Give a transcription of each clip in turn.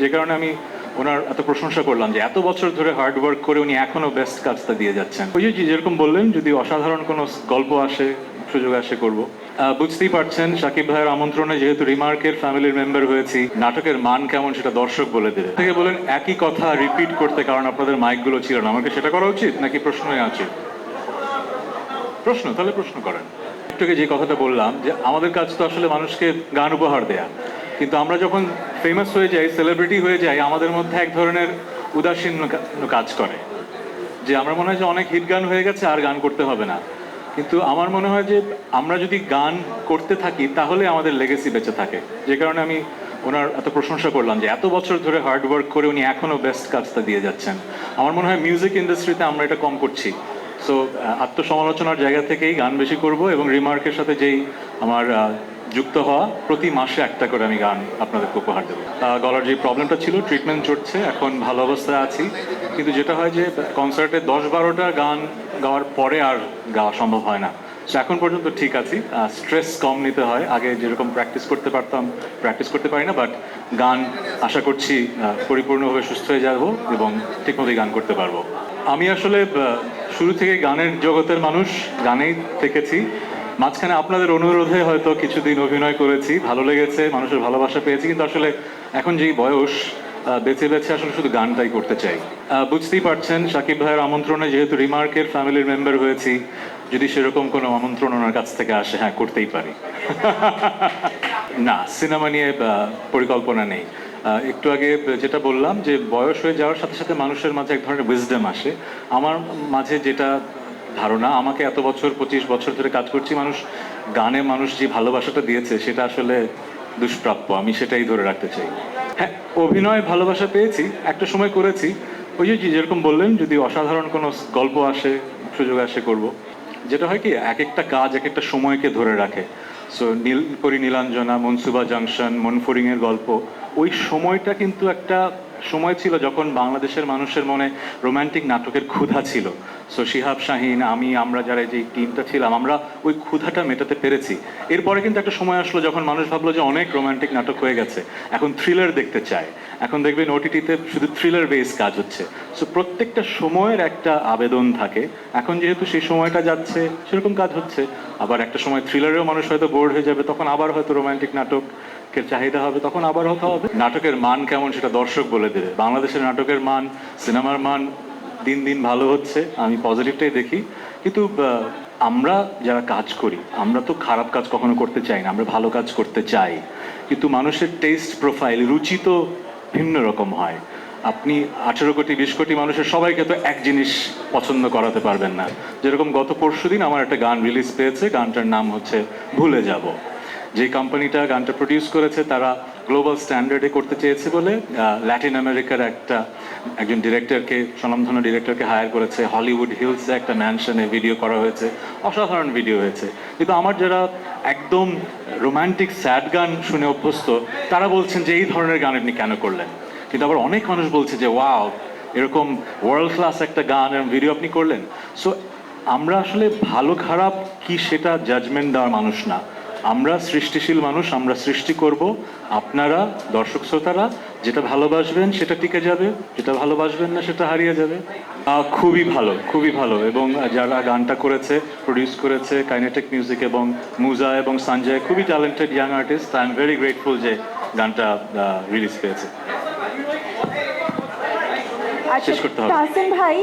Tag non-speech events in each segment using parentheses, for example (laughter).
যে কারণে আমি ওনার এত প্রশংসা করলাম যে এত বছর ধরে হার্ড ওয়ার্ক করে উনি এখনও বেস্ট কাজটা দিয়ে যাচ্ছেন। ওই যে যেরকম বললেন, যদি অসাধারণ কোনো গল্প আসে, সুযোগ আসে করব। বুঝতেই পারছেন, সাকিব ভাইয়ের আমন্ত্রণে যেহেতু রিমার্কের ফ্যামিলির মেম্বার হয়েছি, নাটকের মান কেমন সেটা দর্শক বলে দেবে। থেকে বলেন, একই কথা রিপিট করতে কারণ আপনাদের মাইকগুলো ছিল না। আমাকে সেটা করা উচিত নাকি প্রশ্নই আছে? প্রশ্ন, তাহলে প্রশ্ন করেন। একটু আগে যে কথাটা বললাম, যে আমাদের কাজ তো আসলে মানুষকে গান উপহার দেয়া। কিন্তু আমরা যখন ফেমাস হয়ে যাই সেলিব্রিটি হয়ে যাই, আমাদের মধ্যে এক ধরনের উদাসীন কাজ করে। যে আমার মনে হয় যে অনেক হিট গান হয়ে গেছে, আর গান করতে হবে না। কিন্তু আমার মনে হয় যে আমরা যদি গান করতে থাকি, তাহলে আমাদের লেগেসি বেঁচে থাকে। যে কারণে আমি ওনার এত প্রশংসা করলাম যে এত বছর ধরে হার্ড ওয়ার্ক করে উনি এখনও বেস্ট কাজটা দিয়ে যাচ্ছেন। আমার মনে হয় মিউজিক ইন্ডাস্ট্রিতে আমরা এটা কম করছি। সো আত্মসমালোচনার জায়গা থেকেই গান বেশি করব এবং রিমার্কের সাথে যেই আমার যুক্ত হওয়া প্রতি মাসে একটা করে আমি গান আপনাদেরকে উপহার দেবো। গলার যে প্রবলেমটা ছিল ট্রিটমেন্ট চলছে এখন ভালো অবস্থায় আছি। কিন্তু যেটা হয় যে কনসার্টে দশ বারোটা গান গাওয়ার পরে আর গাওয়া সম্ভব হয় না। সো এখন পর্যন্ত ঠিক আছি। স্ট্রেস কম নিতে হয়। আগে যেরকম প্র্যাকটিস করতে পারতাম প্র্যাকটিস করতে পারি না বাট গান আশা করছি পরিপূর্ণভাবে সুস্থ হয়ে যাব এবং ঠিকমতোই গান করতে পারব। আমি আসলে শুরু থেকে গানের জগতের মানুষ, গানেই থেকেছি। মাঝখানে আপনাদের অনুরোধে হয়তো কিছুদিন অভিনয় করেছি, ভালো লেগেছে, মানুষের ভালোবাসা পেয়েছি, কিন্তু আসলে এখন যেই বয়স বেছে বেছে আসলে শুধু গানটাই করতে চাই। বুঝতেই পারছেন, সাকিব ভাইয়ের আমন্ত্রণে যেহেতু রিমার্কের ফ্যামিলির মেম্বার হয়েছি, যদি সেরকম কোনো আমন্ত্রণ ওনার কাছ থেকে আসে হ্যাঁ করতেই পারি। (laughs) না, সিনেমা নিয়ে পরিকল্পনা নেই। একটু আগে যেটা বললাম যে বয়স হয়ে যাওয়ার সাথে সাথে মানুষের মাঝে এক ধরনের উইজডম আসে। আমার মাঝে যেটা ধারণা, আমাকে এত বছর, পঁচিশ বছর ধরে কাজ করছি, মানুষ গানে মানুষ যে ভালোবাসাটা দিয়েছে, সেটা আসলে দুষ্প্রাপ্য, আমি সেটাই ধরে রাখতে চাই। হ্যাঁ অভিনয়, ভালোবাসা পেয়েছি, একটা সময় করেছি। ওই যে যেরকম বললেন, যদি অসাধারণ কোনো গল্প আসে, সুযোগ আসে, করব। যেটা হয় কি এক একটা কাজ এক একটা সময়কে ধরে রাখে। সো নীলপরি নীলাঞ্জনা, মনসুবা জাংশন মনফুরিং এর গল্প, ওই সময়টা কিন্তু একটা সময় ছিল যখন বাংলাদেশের মানুষের মনে রোমান্টিক নাটকের ক্ষুধা ছিল। সো শিহাব শাহিন আমি, আমরা যারা যে টিমটা ছিলাম, আমরা ওই ক্ষুধাটা মেটাতে পেরেছি। এরপরে কিন্তু একটা সময় আসলো যখন মানুষ ভাবলো যে অনেক রোমান্টিক নাটক হয়ে গেছে। এখন থ্রিলার দেখতে চায়। এখন দেখবেন ওটিটিতে শুধু থ্রিলার বেস কাজ হচ্ছে। সো প্রত্যেকটা সময়ের একটা আবেদন থাকে। এখন যেহেতু সেই সময়টা যাচ্ছে, সেরকম কাজ হচ্ছে। আবার একটা সময় থ্রিলারেও মানুষ হয়তো বোর্ড হয়ে যাবে, তখন আবার হয়তো রোমান্টিক নাটকের চাহিদা হবে, তখন আবার হতে হবে। নাটকের মান কেমন সেটা দর্শক বলে দেবে। বাংলাদেশের নাটকের মান, সিনেমার মান দিন দিন ভালো হচ্ছে, আমি পজিটিভটাই দেখি। কিন্তু আমরা যারা কাজ করি, আমরা তো খারাপ কাজ কখনো করতে চাই না, আমরা ভালো কাজ করতে চাই। কিন্তু মানুষের টেস্ট প্রোফাইল রুচি তো ভিন্ন রকম হয়। আপনি আঠেরো কোটি, বিশ কোটি মানুষের সবাইকে তো এক জিনিস পছন্দ করাতে পারবেন না। যেরকম গত পরশু দিন আমার একটা গান রিলিজ পেয়েছে, গানটার নাম হচ্ছে ভুলে যাব। যে কোম্পানিটা গানটা প্রডিউস করেছে, তারা গ্লোবাল স্ট্যান্ডার্ডে করতে চেয়েছে বলে ল্যাটিন আমেরিকার একটা, একজন ডিরেক্টরকে স্বনামধন্য ডিরেক্টরকে হায়ার করেছে। হলিউড হিলসে একটা ম্যানশনে ভিডিও করা হয়েছে। অসাধারণ ভিডিও হয়েছে। কিন্তু আমার যারা একদম রোমান্টিক, স্যাড গান শুনে অভ্যস্ত, তারা বলছেন যে এই ধরনের গান আপনি কেন করলেন? কিন্তু আবার অনেক মানুষ বলছে যে, ওয়াও, এরকম ওয়ার্ল্ড ক্লাস একটা গান এবং ভিডিও আপনি করলেন? সো আমরা আসলে ভালো খারাপ কি সেটা জাজমেন্ট দেওয়ার মানুষ না। আমরা সৃষ্টিশীল মানুষ আমরা সৃষ্টি করব। আপনারা দর্শক শ্রোতারা যেটা ভালোবাসবেন সেটা টিকে যাবে যেটা ভালোবাসবেন না সেটা হারিয়ে যাবে। খুবই ভালো খুবই ভালো। এবং যারা গানটা করেছে প্রডিউস করেছে কাইনেটিক মিউজিক এবং মুজা এবং সঞ্জয় খুবই talented young artist I am very grateful যে গানটা রিলিজ পেয়েছে। আচ্ছা শেষ করতে হবে। ভাই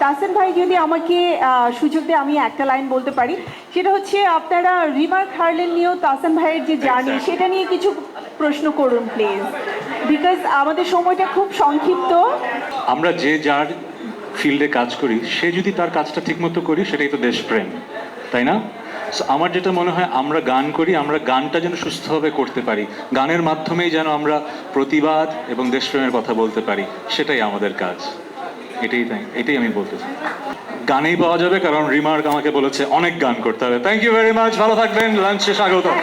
তাহসিন ভাই যদি আমাকে সুযোগ দিয়ে আমি একটা লাইন বলতে পারি। সেটা হচ্ছে আপনারা রিমার্ক হার্লেন নিয়েও তাহসিন ভাইয়ের যে জার্নি সেটা নিয়ে কিছু প্রশ্ন করুন প্লিজ। বিকজ আমাদের সময়টা খুব সংক্ষিপ্ত। আমরা যে যার ফিল্ডে কাজ করি সে যদি তার কাজটা ঠিকমতো করি সেটাই তো দেশপ্রেম তাই না? So, আমার যেটা মনে হয় আমরা গান করি আমরা গানটা যেন সুস্থভাবে করতে পারি। গানের মাধ্যমেই যেন আমরা প্রতিবাদ এবং দেশপ্রেমের কথা বলতে পারি সেটাই আমাদের কাজ। এটাই তাই, এটাই আমি বলতে চাই। গানেই পাওয়া যাবে, কারণ রিমার্ক আমাকে বলেছে অনেক গান করতে হবে। থ্যাংক ইউ ভেরি মাচ ভালো থাকবেন লাঞ্চে স্বাগত